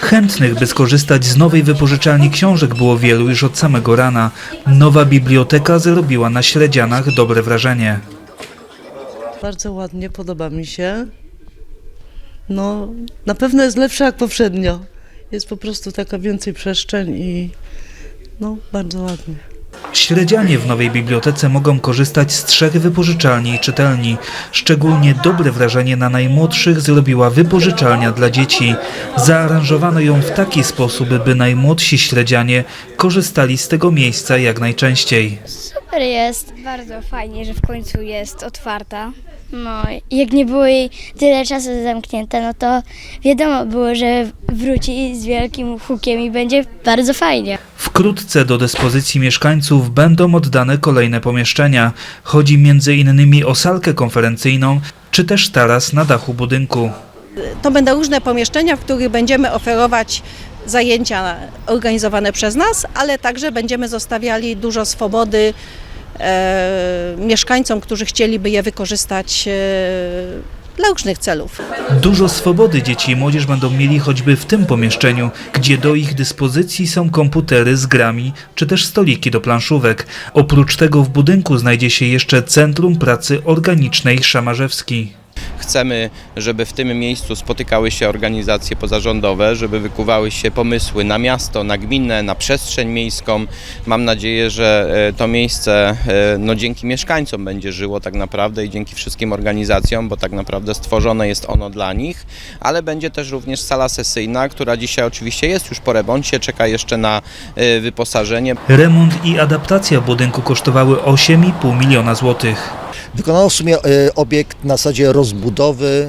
Chętnych, by skorzystać z nowej wypożyczalni książek było wielu już od samego rana. Nowa biblioteka zrobiła na śledzianach dobre wrażenie. Bardzo ładnie, podoba mi się. No, na pewno jest lepsza jak poprzednio. Jest po prostu taka więcej przestrzeń i no, bardzo ładnie. Śledzianie w nowej bibliotece mogą korzystać z trzech wypożyczalni i czytelni. Szczególnie dobre wrażenie na najmłodszych zrobiła wypożyczalnia dla dzieci. Zaaranżowano ją w taki sposób, by najmłodsi śledzianie korzystali z tego miejsca jak najczęściej. Super jest. Bardzo fajnie, że w końcu jest otwarta. No, jak nie było jej tyle czasu zamknięte, no to wiadomo było, że wróci z wielkim hukiem i będzie bardzo fajnie. Wkrótce do dyspozycji mieszkańców będą oddane kolejne pomieszczenia. Chodzi między innymi o salkę konferencyjną czy też taras na dachu budynku. To będą różne pomieszczenia, w których będziemy oferować zajęcia organizowane przez nas, ale także będziemy zostawiali dużo swobody mieszkańcom, którzy chcieliby je wykorzystać e, dla różnych celów. Dużo swobody dzieci i młodzież będą mieli choćby w tym pomieszczeniu, gdzie do ich dyspozycji są komputery z grami czy też stoliki do planszówek. Oprócz tego w budynku znajdzie się jeszcze Centrum Pracy Organicznej Szamarzewski. Chcemy, żeby w tym miejscu spotykały się organizacje pozarządowe, żeby wykuwały się pomysły na miasto, na gminę, na przestrzeń miejską. Mam nadzieję, że e, to miejsce e, no, dzięki mieszkańcom będzie żyło tak naprawdę i dzięki wszystkim organizacjom, bo tak naprawdę stworzone jest ono dla nich, ale będzie też również sala sesyjna, która dzisiaj oczywiście jest już po remoncie, czeka jeszcze na e, wyposażenie. Remont i adaptacja budynku kosztowały 8,5 miliona złotych. Wykonano w sumie e, obiekt na zasadzie rozbudowy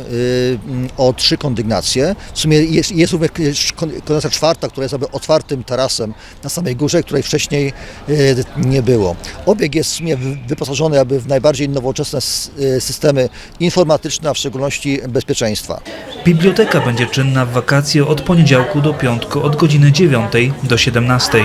e, o trzy kondygnacje. W sumie jest, jest kon- kondygnacja czwarta, która jest otwartym tarasem na samej górze, której wcześniej e, nie było. Obiekt jest w sumie wy- wyposażony jakby w najbardziej nowoczesne e, systemy informatyczne, a w szczególności bezpieczeństwa. Biblioteka będzie czynna w wakacje od poniedziałku do piątku od godziny 9 do 17.